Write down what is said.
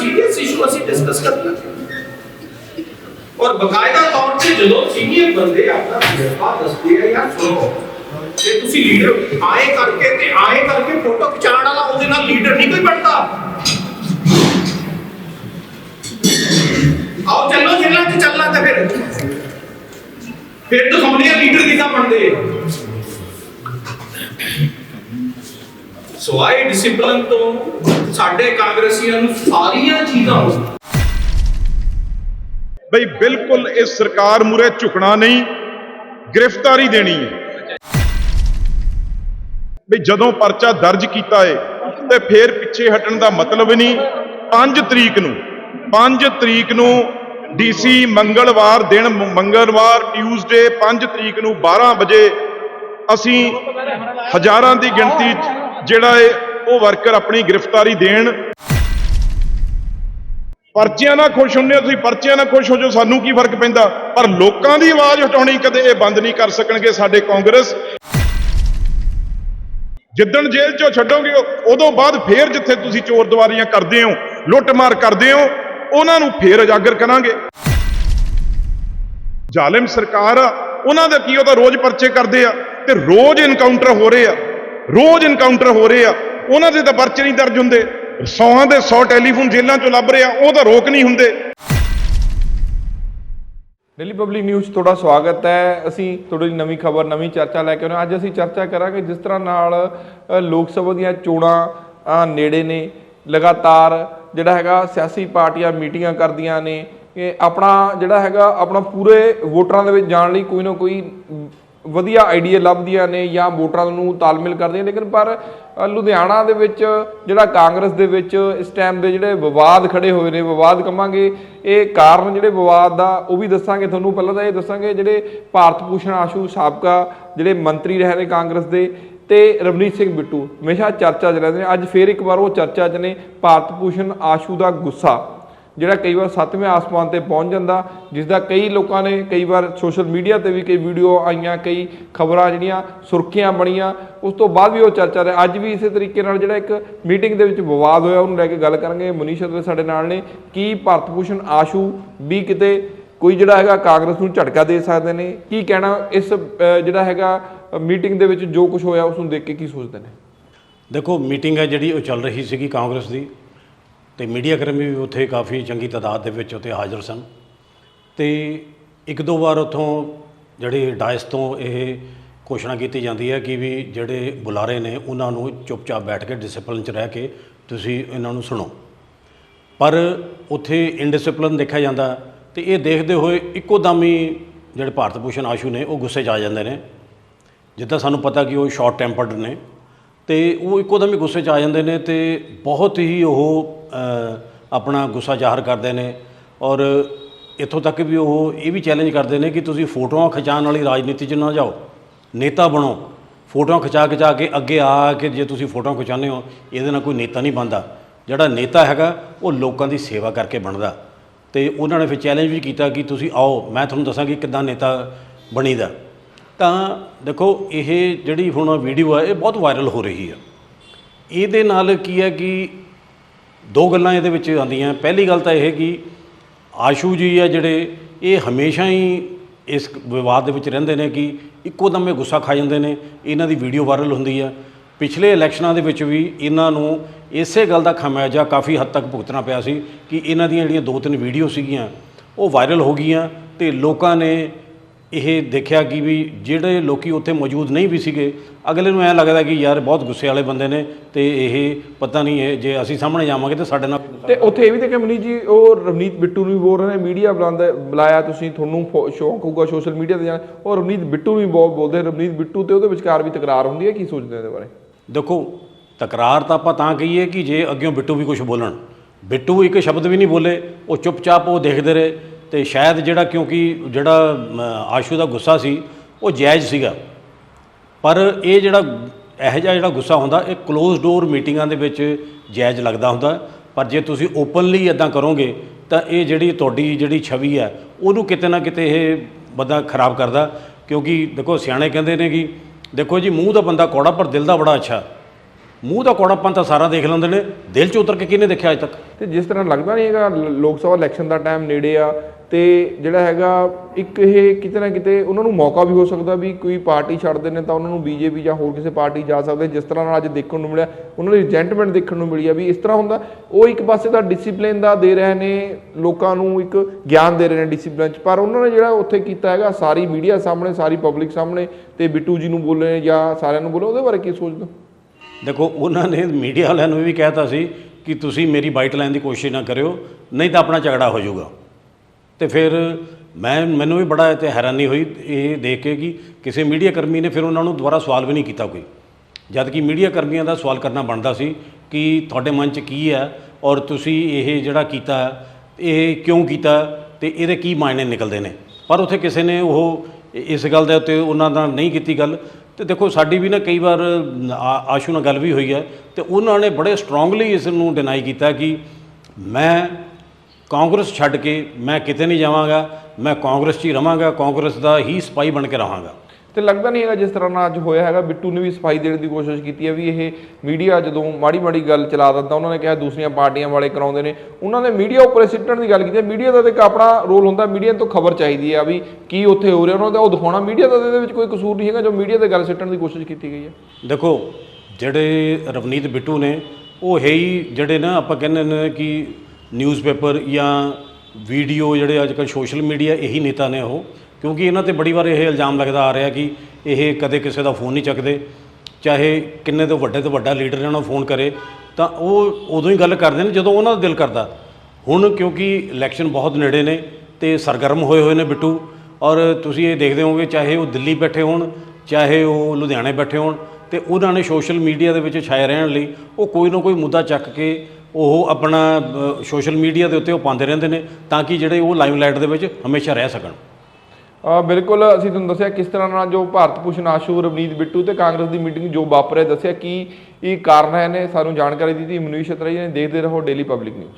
Serious issue ਅਸੀਂ discuss ਕਰਨਾ ਔਰ ਬਕਾਇਦਾ ਤੌਰ ਤੇ ਜਦੋਂ ਸੀਨੀਅਰ ਬੰਦੇ ਆਪਣਾ ਤਜਰਬਾ ਦੱਸਦੇ ਆ, ਯਾਰ ਸੁਣੋ ਤੇ ਤੁਸੀਂ ਲੀਡਰ ਆਏ ਕਰਕੇ ਤੇ ਆਏ ਕਰਕੇ ਫੋਟੋ ਖਿਚਾਉਣ ਵਾਲਾ ਉਹਦੇ ਨਾਲ ਲੀਡਰ ਨਹੀਂ ਕੋਈ ਬਣਦਾ। ਆਓ ਚੱਲੋ ਜਿੰਨਾ ਚ ਚੱਲਣਾ ਤੇ ਫਿਰ। ਫਿਰ ਦਿਖਾਉਂਦੇ ਆ ਲੀਡਰ ਕਿੱਦਾਂ ਬਣਦੇ ਆ। ਸੋ ਆਈ ਡਿਸਪਲਿਨ ਤੋਂ ਸਾਡੇ ਕਾਂਗਰਸੀਆਂ ਨੂੰ ਸਾਰੀਆਂ ਚੀਜ਼ਾਂ ਬਈ, ਬਿਲਕੁਲ ਇਸ ਸਰਕਾਰ ਮੂਰੇ ਝੁਕਣਾ ਨਹੀਂ, ਗ੍ਰਿਫਤਾਰੀ ਦੇਣੀ ਹੈ। ਬਈ, ਜਦੋਂ ਪਰਚਾ ਦਰਜ ਕੀਤਾ ਏ, ਤੇ ਫੇਰ ਪਿੱਛੇ ਹਟਣ ਦਾ ਮਤਲਬ ਨਹੀਂ। 5 ਤਰੀਕ ਨੂੰ 5 ਤਰੀਕ ਨੂੰ ਡੀਸੀ ਮੰਗਲਵਾਰ ਦਿਨ, ਮੰਗਲਵਾਰ, ਟਿਊਜ਼ਡੇ 5 ਤਰੀਕ ਨੂੰ 12 ਵਜੇ ਅਸੀਂ ਹਜ਼ਾਰਾਂ ਦੀ ਗਿਣਤੀ ਜਿਹੜਾ ਏ ਉਹ ਵਰਕਰ ਆਪਣੀ ਗ੍ਰਿਫਤਾਰੀ ਦੇਣ। ਪਰਚਿਆਂ ਨਾਲ ਖੁਸ਼ ਹੁੰਦੇ ਹੋ ਤੁਸੀਂ, ਪਰਚਿਆਂ ਨਾਲ ਖੁਸ਼ ਹੋ ਜਾਓ, ਸਾਨੂੰ ਕੀ ਫ਼ਰਕ ਪੈਂਦਾ? ਪਰ ਲੋਕਾਂ ਦੀ ਆਵਾਜ਼ ਹਟਾਉਣੀ ਕਦੇ ਇਹ ਬੰਦ ਨਹੀਂ ਕਰ ਸਕਣਗੇ ਸਾਡੇ ਕਾਂਗਰਸ। ਜਿੱਦਣ ਜੇਲ੍ਹ ਚੋਂ ਛੱਡੋਗੇ ਉਹ- ਉਦੋਂ ਬਾਅਦ ਫੇਰ ਜਿੱਥੇ ਤੁਸੀਂ ਚੋਰ ਦਵਾਰੀਆਂ ਕਰਦੇ ਹੋ, ਲੁੱਟਮਾਰ ਕਰਦੇ ਹੋ, ਉਹਨਾਂ ਨੂੰ ਫੇਰ ਉਜਾਗਰ ਕਰਾਂਗੇ। ਜ਼ਾਲਿਮ ਸਰਕਾਰ ਆ, ਉਹਨਾਂ ਦਾ ਕੀ ਉਹ ਤਾਂ ਰੋਜ਼ ਪਰਚੇ ਕਰਦੇ ਆ, ਤੇ ਰੋਜ਼ ਇਨਕਾਊਂਟਰ ਹੋ ਰਹੇ ਆ। ਰੋਜ਼ ਇਨਕਾਊਂਟਰ ਹੋ ਰਹੇ ਆ। ਉਹਨਾਂ ਦੇ ਤਾਂ ਪਰਚੇ ਨਹੀਂ ਦਰਜ ਹੁੰਦੇ। ਸੌਹਾਂ ਦੇ 100 ਟੈਲੀਫੋਨ ਜੇਲ੍ਹਾਂ ਚੋਂ ਲੱਭ ਰਹੇ ਆ, ਉਹ ਤਾਂ ਰੋਕ ਨਹੀਂ ਹੁੰਦੇ। ਡੇਲੀ ਪਬਲਿਕ ਨਿਊਜ਼ 'ਚ ਤੁਹਾਡਾ ਸਵਾਗਤ ਹੈ। ਅਸੀਂ ਤੁਹਾਡੇ ਲਈ ਨਵੀਂ ਖਬਰ, ਨਵੀਂ ਚਰਚਾ ਲੈ ਕੇ ਆਉਣਾ ਅੱਜ ਅਸੀਂ ਚਰਚਾ ਕਰਾਂਗੇ ਜਿਸ ਤਰ੍ਹਾਂ ਨਾਲ ਲੋਕ ਸਭਾ ਦੀਆਂ ਚੋਣਾਂ ਨੇੜੇ ਨੇ। ਲਗਾਤਾਰ ਜਿਹੜਾ ਹੈਗਾ, ਸਿਆਸੀ ਪਾਰਟੀਆਂ ਮੀਟਿੰਗਾਂ ਕਰਦੀਆਂ ਨੇ। ਕਿ ਆਪਣਾ ਜਿਹੜਾ ਹੈਗਾ, ਆਪਣਾ ਪੂਰੇ ਵੋਟਰਾਂ ਦੇ ਵਿੱਚ ਜਾਣ ਲਈ ਕੋਈ ਨਾ ਕੋਈ ਵਧੀਆ ਆਈਡੀਆ ਲੱਭਦੀਆਂ ਨੇ ਜਾਂ ਵੋਟਰਾਂ ਨੂੰ ਤਾਲਮੇਲ ਕਰਦੀਆਂ, ਲੇਕਿਨ ਪਰ ਲੁਧਿਆਣਾ ਦੇ ਵਿੱਚ ਜਿਹੜਾ ਕਾਂਗਰਸ ਦੇ ਵਿੱਚ ਇਸ ਟਾਈਮ ਦੇ ਜਿਹੜੇ ਵਿਵਾਦ ਖੜੇ ਹੋਏ ਨੇ, ਵਿਵਾਦ ਕਮਾਂਗੇ ਇਹ ਕਾਰਨ ਜਿਹੜੇ ਵਿਵਾਦ ਦਾ ਉਹ ਵੀ ਦੱਸਾਂਗੇ, ਤੁਹਾਨੂੰ ਪਹਿਲਾਂ ਤਾਂ ਇਹ ਦੱਸਾਂਗੇ, ਜਿਹੜੇ ਭਾਰਤ ਭੂਸ਼ਣ ਆਸ਼ੂ ਸਾਬਕਾ ਜਿਹੜੇ ਮੰਤਰੀ ਰਹੇ ਨੇ ਕਾਂਗਰਸ ਦੇ ਤੇ ਰਵਨੀਤ ਸਿੰਘ ਬਿੱਟੂ, ਹਮੇਸ਼ਾ ਚਰਚਾ 'ਚ ਰਹਿੰਦੇ ਨੇ, ਅੱਜ ਫੇਰ ਇੱਕ ਵਾਰ ਉਹ ਚਰਚਾ 'ਚ ਨੇ, ਭਾਰਤ ਭੂਸ਼ਣ ਆਸ਼ੂ ਦਾ ਗੁੱਸਾ। ਜਿਹੜਾ ਕਈ ਵਾਰ ਸੱਤਵੇਂ ਆਸਮਾਨ ਤੇ ਪਹੁੰਚ ਜਾਂਦਾ ਜਿਸ ਦਾ ਕਈ ਲੋਕਾਂ ਨੇ ਕਈ ਵਾਰ ਸੋਸ਼ਲ ਮੀਡੀਆ ਤੇ ਵੀ ਕਈ ਵੀਡੀਓ ਆਈਆਂ, ਕਈ ਖਬਰਾਂ ਜਿਹੜੀਆਂ ਸੁਰਖੀਆਂ ਬਣੀਆਂ, ਉਸ ਤੋਂ ਬਾਅਦ ਵੀ ਉਹ ਚਰਚਾ ਰਿਹਾ। ਅੱਜ ਵੀ ਇਸੇ ਤਰੀਕੇ ਨਾਲ ਜਿਹੜਾ ਇੱਕ ਮੀਟਿੰਗ ਦੇ ਵਿੱਚ ਵਿਵਾਦ ਹੋਇਆ, ਉਹਨੂੰ ਲੈ ਕੇ ਗੱਲ ਕਰਾਂਗੇ। ਮਨੀਸ਼ ਅਦਵੇ ਸਾਡੇ ਨਾਲ ਨੇ। ਕੀ ਭਾਰਤ ਭੂਸ਼ਣ ਆਸ਼ੂ ਵੀ ਕਿਤੇ ਕੋਈ ਜਿਹੜਾ ਹੈਗਾ ਕਾਂਗਰਸ ਨੂੰ ਝਟਕਾ ਦੇ ਸਕਦੇ ਨੇ? ਕੀ ਕਹਿਣਾ ਇਸ ਜਿਹੜਾ ਹੈਗਾ ਮੀਟਿੰਗ ਦੇ ਵਿੱਚ ਜੋ ਕੁਝ ਹੋਇਆ, ਉਸ ਨੂੰ ਦੇਖ ਕੇ ਕੀ ਸੋਚਦੇ ਨੇ? ਦੇਖੋ, ਮੀਟਿੰਗ ਹੈ ਜਿਹੜੀ ਉਹ ਚੱਲ ਰਹੀ ਸੀਗੀ ਕਾਂਗਰਸ ਦੀ। ਤੇ ਮੀਡੀਆ ਕਰਮੀ ਵੀ ਉੱਥੇ ਕਾਫੀ ਚੰਗੀ ਤਾਦਾਦ ਦੇ ਵਿੱਚ ਉੱਥੇ ਹਾਜ਼ਰ ਸਨ। ਤੇ ਇੱਕ ਦੋ ਵਾਰ ਉੱਥੋਂ ਜਿਹੜੇ ਡਾਇਸ ਤੋਂ ਇਹ ਘੋਸ਼ਣਾ ਕੀਤੀ ਜਾਂਦੀ ਹੈ ਕਿ ਵੀ ਜਿਹੜੇ ਬੁਲਾਰੇ ਨੇ ਉਹਨਾਂ ਨੂੰ ਚੁੱਪਚਾਪ ਬੈਠ ਕੇ ਡਿਸਪਲਿਨ 'ਚ ਰਹਿ ਕੇ ਤੁਸੀਂ ਇਹਨਾਂ ਨੂੰ ਸੁਣੋ। ਪਰ ਉੱਥੇ ਇਨਡਿਸਪਲਿਨ ਦੇਖਿਆ ਜਾਂਦਾ ਤੇ ਇਹ ਦੇਖਦੇ ਹੋਏ ਇੱਕੋ ਦਮ ਹੀ ਜਿਹੜੇ ਭਾਰਤ ਭੂਸ਼ਣ ਆਸ਼ੂ ਨੇ ਉਹ ਗੁੱਸੇ 'ਚ ਆ ਜਾਂਦੇ ਨੇ। ਜਿੱਦਾਂ ਸਾਨੂੰ ਪਤਾ ਕਿ ਉਹ ਸ਼ਾਰਟ ਟੈਂਪਰਡ ਨੇ। ਤੇ ਉਹ ਇੱਕੋ ਦਮ ਹੀ ਗੁੱਸੇ 'ਚ ਆ ਜਾਂਦੇ ਨੇ ਤੇ ਬਹੁਤ ਹੀ ਉਹ ਆਪਣਾ ਗੁੱਸਾ ਜ਼ਾਹਰ ਕਰਦੇ ਨੇ ਔਰ ਇੱਥੋਂ ਤੱਕ ਵੀ ਉਹ ਇਹ ਵੀ ਚੈਲੰਜ ਕਰਦੇ ਨੇ ਕਿ ਤੁਸੀਂ ਫੋਟੋਆਂ ਖਿਚਾਉਣ ਵਾਲੀ ਰਾਜਨੀਤੀ 'ਚ ਨਾ ਜਾਓ, ਨੇਤਾ ਬਣੋ, ਫੋਟੋਆਂ ਖਿਚਾ ਖਿਚਾ ਕੇ ਅੱਗੇ ਆ ਕੇ ਜੇ ਤੁਸੀਂ ਫੋਟੋਆਂ ਖਿਚਾਉਂਦੇ ਹੋ, ਇਹਦੇ ਨਾਲ ਕੋਈ ਨੇਤਾ ਨਹੀਂ ਬਣਦਾ। ਜਿਹੜਾ ਨੇਤਾ ਹੈਗਾ, ਉਹ ਲੋਕਾਂ ਦੀ ਸੇਵਾ ਕਰਕੇ ਬਣਦਾ। ਤੇ ਉਹਨਾਂ ਨੇ ਫਿਰ ਚੈਲੰਜ ਵੀ ਕੀਤਾ ਕਿ ਤੁਸੀਂ ਆਓ, ਮੈਂ ਤੁਹਾਨੂੰ ਦੱਸਾਂ ਕਿ ਕਿੱਦਾਂ ਨੇਤਾ ਬਣੀਦਾ। ਤਾਂ ਦੇਖੋ ਇਹ ਜਿਹੜੀ ਹੁਣ ਵੀਡੀਓ ਹੈ ਇਹ ਬਹੁਤ ਵਾਇਰਲ ਹੋ ਰਹੀ ਹੈ ਇਹਦੇ ਨਾਲ ਕੀ ਹੈ ਕਿ ਦੋ ਗੱਲਾਂ ਇਹਦੇ ਵਿੱਚ ਆਉਂਦੀਆਂ। ਪਹਿਲੀ ਗੱਲ ਤਾਂ ਇਹ ਕਿ ਆਸ਼ੂ ਜੀ ਆ ਜਿਹੜੇ, ਇਹ ਹਮੇਸ਼ਾ ਹੀ ਇਸ ਵਿਵਾਦ ਦੇ ਵਿੱਚ ਰਹਿੰਦੇ ਨੇ ਕਿ ਇੱਕੋ ਦਮ ਇਹ ਗੁੱਸਾ ਖਾ ਜਾਂਦੇ ਨੇ। ਇਹਨਾਂ ਦੀ ਵੀਡੀਓ ਵਾਇਰਲ ਹੁੰਦੀ ਆ। ਪਿਛਲੇ ਇਲੈਕਸ਼ਨਾਂ ਦੇ ਵਿੱਚ ਵੀ ਇਹਨਾਂ ਨੂੰ ਇਸੇ ਗੱਲ ਦਾ ਖਮਿਆਜਾ ਕਾਫੀ ਹੱਦ ਤੱਕ ਭੁਗਤਣਾ ਪਿਆ ਸੀ ਕਿ ਇਹਨਾਂ ਦੀਆਂ ਜਿਹੜੀਆਂ ਦੋ ਤਿੰਨ ਵੀਡੀਓ ਸੀਗੀਆਂ, ਉਹ ਵਾਇਰਲ ਹੋ ਗਈਆਂ ਤੇ ਲੋਕਾਂ ਨੇ ਇਹ ਦੇਖਿਆ ਕਿ ਵੀ ਜਿਹੜੇ ਲੋਕੀ ਉੱਥੇ ਮੌਜੂਦ ਨਹੀਂ ਵੀ ਸੀਗੇ ਅਗਲੇ ਨੂੰ ਐ ਲੱਗਦਾ ਕਿ ਯਾਰ ਬਹੁਤ ਗੁੱਸੇ ਵਾਲੇ ਬੰਦੇ ਨੇ ਤੇ ਇਹ ਪਤਾ ਨਹੀਂ ਇਹ ਜੇ ਅਸੀਂ ਸਾਹਮਣੇ ਜਾਵਾਂਗੇ ਤੇ ਸਾਡੇ ਨਾਲ ਤੇ ਉੱਥੇ ਇਹ ਵੀ ਦੇਖਿਆ ਮਨੀਸ਼ ਜੀ ਉਹ ਰਵਨੀਤ ਬਿੱਟੂ ਨੂੰ ਵੀ ਬੋਲ ਰਹੇ ਨੇ ਮੀਡੀਆ ਬੁਲਾਉਂਦਾ ਬੁਲਾਇਆ ਤੁਸੀਂ ਤੁਹਾਨੂੰ ਸ਼ੌਕ ਹੋਊਗਾ ਸੋਸ਼ਲ ਮੀਡੀਆ ਤੇ ਜਾਣਾ। ਉਹ ਰਵਨੀਤ ਬਿੱਟੂ ਨੂੰ ਵੀ ਬਹੁਤ ਬੋਲਦੇ ਰਵਨੀਤ ਬਿੱਟੂ ਤੇ ਉਹਦੇ ਵਿਚਕਾਰ ਵੀ ਤਕਰਾਰ ਹੁੰਦੀ ਹੈ ਕੀ ਸੋਚਦੇ ਇਹਦੇ ਬਾਰੇ? ਦੇਖੋ ਤਕਰਾਰ ਤਾਂ ਆਪਾਂ ਤਾਂ ਕਹੀਏ ਕਿ ਜੇ ਅੱਗਿਓਂ ਬਿੱਟੂ ਵੀ ਕੁਝ ਬੋਲਣ ਬਿੱਟੂ ਇੱਕ ਸ਼ਬਦ ਵੀ ਨਹੀਂ ਬੋਲੇ ਉਹ ਚੁੱਪਚਾਪ ਉਹ ਦੇਖਦੇ ਰਹੇ। ਤੇ ਸ਼ਾਇਦ ਜਿਹੜਾ ਕਿਉਂਕਿ ਜਿਹੜਾ ਆਸ਼ੂ ਦਾ ਗੁੱਸਾ ਸੀ, ਉਹ ਜਾਇਜ਼ ਸੀਗਾ। ਪਰ ਇਹ ਜਿਹੜਾ, ਇਹੋ ਜਿਹਾ ਜਿਹੜਾ ਗੁੱਸਾ ਹੁੰਦਾ, ਇਹ ক্লোਜ਼ ਡੋਰ ਮੀਟਿੰਗਾਂ ਦੇ ਵਿੱਚ ਜਾਇਜ਼ ਲੱਗਦਾ ਹੁੰਦਾ। ਪਰ ਜੇ ਤੁਸੀਂ ਓਪਨਲੀ ਇਦਾਂ ਕਰੋਗੇ, ਤਾਂ ਇਹ ਜਿਹੜੀ ਤੁਹਾਡੀ ਜਿਹੜੀ ਛਵੀ ਹੈ, ਉਹਨੂੰ ਕਿਤੇ ਨਾ ਕਿਤੇ ਇਹ ਬੰਦਾ ਖਰਾਬ ਕਰਦਾ। ਕਿਉਂਕਿ ਦੇਖੋ, ਸਿਆਣੇ ਕਹਿੰਦੇ ਨੇ ਕਿ, ਦੇਖੋ ਜੀ, ਮੂੰਹ ਦਾ ਬੰਦਾ ਕੌੜਾ, ਪਰ ਦਿਲ ਦਾ ਬੜਾ ਅੱਛਾ। ਮੂੰਹ ਦਾ ਕੌੜਾਪਨ ਤਾਂ ਸਾਰਾ ਦੇਖ ਲੈਂਦੇ ਨੇ। ਦਿਲ 'ਚ ਉਤਰ ਕੇ ਕਿਹਨੇ ਦੇਖਿਆ ਅੱਜ ਤੱਕ? ਤੇ ਜਿਸ ਤਰ੍ਹਾਂ ਲੱਗਦਾ ਨਹੀਂ ਹੈਗਾ ਲੋਕ ਸਭਾ ਇਲੈਕਸ਼ਨ ਦਾ ਟਾਈਮ ਨੇੜੇ ਆ ਤੇ ਜਿਹੜਾ ਹੈਗਾ, ਇੱਕ ਇਹ ਕਿਤੇ ਨਾ ਕਿਤੇ ਉਹਨਾਂ ਨੂੰ ਮੌਕਾ ਵੀ ਹੋ ਸਕਦਾ ਵੀ ਕੋਈ ਪਾਰਟੀ ਛੱਡਦੇ ਨੇ ਤਾਂ ਉਹਨਾਂ ਨੂੰ ਬੀਜੇਪੀ ਜਾਂ ਹੋਰ ਕਿਸੇ ਪਾਰਟੀ ਜਾ ਸਕਦੇ, ਜਿਸ ਤਰ੍ਹਾਂ ਨਾਲ ਅੱਜ ਦੇਖਣ ਨੂੰ ਮਿਲਿਆ, ਉਹਨਾਂ ਦੀ ਰਿਜੈਂਟਮੈਂਟ ਦੇਖਣ ਨੂੰ ਮਿਲੀ ਆ ਵੀ ਇਸ ਤਰ੍ਹਾਂ ਹੁੰਦਾ। ਉਹ ਇੱਕ ਪਾਸੇ ਤਾਂ ਡਿਸਪਲਿਨ ਦਾ ਦੇ ਰਹੇ ਨੇ, ਲੋਕਾਂ ਨੂੰ ਇੱਕ ਗਿਆਨ ਦੇ ਰਹੇ ਨੇ ਡਿਸਪਲਿਨ ਚ, ਪਰ ਉਹਨਾਂ ਨੇ ਜਿਹੜਾ ਉੱਥੇ ਕੀਤਾ ਹੈਗਾ, ਸਾਰੀ ਮੀਡੀਆ ਸਾਹਮਣੇ, ਸਾਰੀ ਪਬਲਿਕ ਸਾਹਮਣੇ, ਤੇ ਬਿੱਟੂ ਜੀ ਨੂੰ ਬੋਲੇ ਜਾਂ ਸਾਰਿਆਂ ਨੂੰ ਬੋਲੇ, ਉਹਦੇ ਬਾਰੇ ਕੀ ਸੋਚਦੇ ਦੇਖੋ, ਉਹਨਾਂ ਨੇ ਮੀਡੀਆ ਵਾਲਿਆਂ ਨੂੰ ਵੀ ਕਹਿਤਾ ਸੀ ਕਿ ਤੁਸੀਂ ਮੇਰੀ ਬਾਈਟ ਲੈਣ ਦੀ ਕੋਸ਼ਿਸ਼ ਨਾ ਕਰਿਓ, ਨਹੀਂ ਤਾਂ ਆਪਣਾ ਝਗੜਾ ਹੋ ਜਾਊਗਾ। ਤੇ ਫਿਰ ਮੈਂ, ਮੈਨੂੰ ਵੀ ਬੜਾ ਇਹ 'ਤੇ ਹੈਰਾਨੀ ਹੋਈ ਇਹ ਦੇਖ ਕੇ ਕਿ ਕਿਸੇ ਮੀਡੀਆ ਕਰਮੀ ਨੇ ਫਿਰ ਉਹਨਾਂ ਨੂੰ ਦੁਬਾਰਾ ਸਵਾਲ ਵੀ ਨਹੀਂ ਕੀਤਾ ਕੋਈ। ਜਦ ਕਿ ਮੀਡੀਆ ਕਰਮੀਆਂ ਦਾ ਸਵਾਲ ਕਰਨਾ ਬਣਦਾ ਸੀ ਕਿ ਤੁਹਾਡੇ ਮਨ 'ਚ ਕੀ ਹੈ ਔਰ ਤੁਸੀਂ ਇਹ ਜਿਹੜਾ ਕੀਤਾ, ਇਹ ਕਿਉਂ ਕੀਤਾ ਤੇ ਇਹਦੇ ਕੀ ਮਾਇਨੇ ਨਿਕਲਦੇ ਨੇ। ਪਰ ਉੱਥੇ ਕਿਸੇ ਨੇ ਉਹ ਇਸ ਗੱਲ ਦੇ ਉੱਤੇ ਉਹਨਾਂ ਨਾਲ ਨਹੀਂ ਕੀਤੀ ਗੱਲ। ਤੇ ਦੇਖੋ ਸਾਡੀ ਵੀ ਨਾ ਕਈ ਵਾਰ ਆਸ਼ੂ ਨਾਲ ਗੱਲ ਵੀ ਹੋਈ ਹੈ ਤੇ ਉਹਨਾਂ ਨੇ ਬੜੇ ਸਟਰੋਂਗਲੀ ਇਸ ਨੂੰ ਡਿਨਾਈ ਕੀਤਾ ਕਿ ਮੈਂ ਕਾਂਗਰਸ ਛੱਡ ਕੇ ਮੈਂ ਕਿਤੇ ਨਹੀਂ ਜਾਵਾਂਗਾ ਮੈਂ ਕਾਂਗਰਸ 'ਚ ਹੀ ਰਵਾਂਗਾ ਕਾਂਗਰਸ ਦਾ ਹੀ ਸਿਪਾਹੀ ਬਣ ਕੇ ਰਹਾਂਗਾ ਤੇ ਲੱਗਦਾ ਨਹੀਂ ਹੈਗਾ ਜਿਸ ਤਰ੍ਹਾਂ ਨਾਲ ਅੱਜ ਹੋਇਆ ਹੈਗਾ ਬਿੱਟੂ ਨੇ ਵੀ ਸਫ਼ਾਈ ਦੇਣ ਦੀ ਕੋਸ਼ਿਸ਼ ਕੀਤੀ ਹੈ ਵੀ ਇਹ ਮੀਡੀਆ ਜਦੋਂ ਮਾੜੀ ਮਾੜੀ ਗੱਲ ਚਲਾ ਦਿੰਦਾ ਉਹਨਾਂ ਨੇ ਕਿਹਾ ਦੂਸਰੀਆਂ ਪਾਰਟੀਆਂ ਵਾਲੇ ਕਰਾਉਂਦੇ ਨੇ ਉਹਨਾਂ ਨੇ ਮੀਡੀਆ ਉੱਪਰ ਸਿੱਟਣ ਦੀ ਗੱਲ ਕੀਤੀ ਮੀਡੀਆ ਦਾ ਤਾਂ ਇੱਕ ਆਪਣਾ ਰੋਲ ਹੁੰਦਾ ਮੀਡੀਆ ਤੋਂ ਖਬਰ ਚਾਹੀਦੀ ਹੈ ਵੀ ਕੀ ਉੱਥੇ ਹੋ ਰਿਹਾ ਉਹਨਾਂ ਦਾ ਉਹ ਦਿਖਾਉਣਾ। ਮੀਡੀਆ ਦਾ ਇਹਦੇ ਵਿੱਚ ਕੋਈ ਕਸੂਰ ਨਹੀਂ ਹੈਗਾ ਜੋ ਮੀਡੀਆ ਤੇ ਗੱਲ ਸਿੱਟਣ ਦੀ ਕੋਸ਼ਿਸ਼ ਕੀਤੀ ਗਈ ਹੈ। ਦੇਖੋ ਜਿਹੜੇ ਰਵਨੀਤ ਬਿੱਟੂ ਨੇ ਉਹ ਹੈ ਹੀ ਜਿਹੜੇ ਨਾ ਆਪਾਂ ਕਹਿੰਦੇ ਨੇ ਕਿ ਨਿਊਜ਼ਪੇਪਰ ਜਾਂ ਵੀਡੀਓ ਜਿਹੜੇ ਅੱਜ ਕੱਲ੍ਹ ਸੋਸ਼ਲ ਮੀਡੀਆ ਇਹੀ ਨੇਤਾ ਨੇ ਉਹ, ਕਿਉਂਕਿ ਇਹਨਾਂ ਤੇ ਬੜੀ ਵਾਰ ਇਹ ਇਲਜ਼ਾਮ ਲੱਗਦਾ ਆ ਰਿਹਾ ਕਿ ਇਹ ਕਦੇ ਕਿਸੇ ਦਾ ਫੋਨ ਨਹੀਂ ਚੱਕਦੇ। ਚਾਹੇ ਕਿੰਨੇ ਤੋਂ ਵੱਡੇ ਤੋਂ ਵੱਡਾ ਲੀਡਰ ਇਹਨਾਂ ਨੂੰ ਫੋਨ ਕਰੇ, ਤਾਂ ਉਹ ਉਦੋਂ ਹੀ ਗੱਲ ਕਰਦੇ ਨੇ ਜਦੋਂ ਉਹਨਾਂ ਦਾ ਦਿਲ ਕਰਦਾ। ਹੁਣ ਕਿਉਂਕਿ ਇਲੈਕਸ਼ਨ ਬਹੁਤ ਨੇੜੇ ਨੇ ਤੇ ਸਰਗਰਮ ਹੋਏ ਹੋਏ ਨੇ ਬਿੱਟੂ, ਔਰ ਤੁਸੀਂ ਇਹ ਦੇਖਦੇ ਹੋਵੋਗੇ ਚਾਹੇ ਉਹ ਦਿੱਲੀ ਬੈਠੇ ਹੋਣ, ਚਾਹੇ ਉਹ ਲੁਧਿਆਣੇ ਬੈਠੇ ਹੋਣ, ਤੇ ਉਹਨਾਂ ਨੇ ਸੋਸ਼ਲ ਮੀਡੀਆ ਦੇ ਵਿੱਚ ਛਾਏ ਰਹਿਣ ਲਈ ਉਹ ਕੋਈ ਨਾ ਕੋਈ ਮੁੱਦਾ ਚੱਕ ਕੇ ਉਹ ਆਪਣਾ ਸੋਸ਼ਲ ਮੀਡੀਆ ਦੇ ਉੱਤੇ ਉਹ ਪਾਉਂਦੇ ਰਹਿੰਦੇ ਨੇ ਤਾਂ ਕਿ ਜਿਹੜੇ ਉਹ ਲਾਈਮਲਾਈਟ ਦੇ ਵਿੱਚ ਹਮੇਸ਼ਾ ਰਹਿ ਸਕਣ। ਅ, ਬਿਲਕੁਲ ਅਸੀਂ ਤੁਹਾਨੂੰ ਦੱਸਿਆ ਕਿਸ ਤਰ੍ਹਾਂ ਨਾਲ ਜੋ ਭਾਰਤ ਭੂਸ਼ਣ ਆਸ਼ੂ ਰਵਨੀਤ ਬਿੱਟੂ ਤੇ ਕਾਂਗਰਸ ਦੀ ਮੀਟਿੰਗ ਜੋ ਵਾਪਰਿਆ ਦੱਸਿਆ ਕੀ ਇਹ ਕਾਰਨ ਹੈ ਨੇ ਸਾਨੂੰ ਜਾਣਕਾਰੀ ਦਿੱਤੀ। ਮਨੀਸ਼ ਅਤਰੇਆ ਜੀ ਨੇ ਦੇਖਦੇ ਰਹੋ ਡੇਲੀ ਪਬਲਿਕ ਨਿਊਜ਼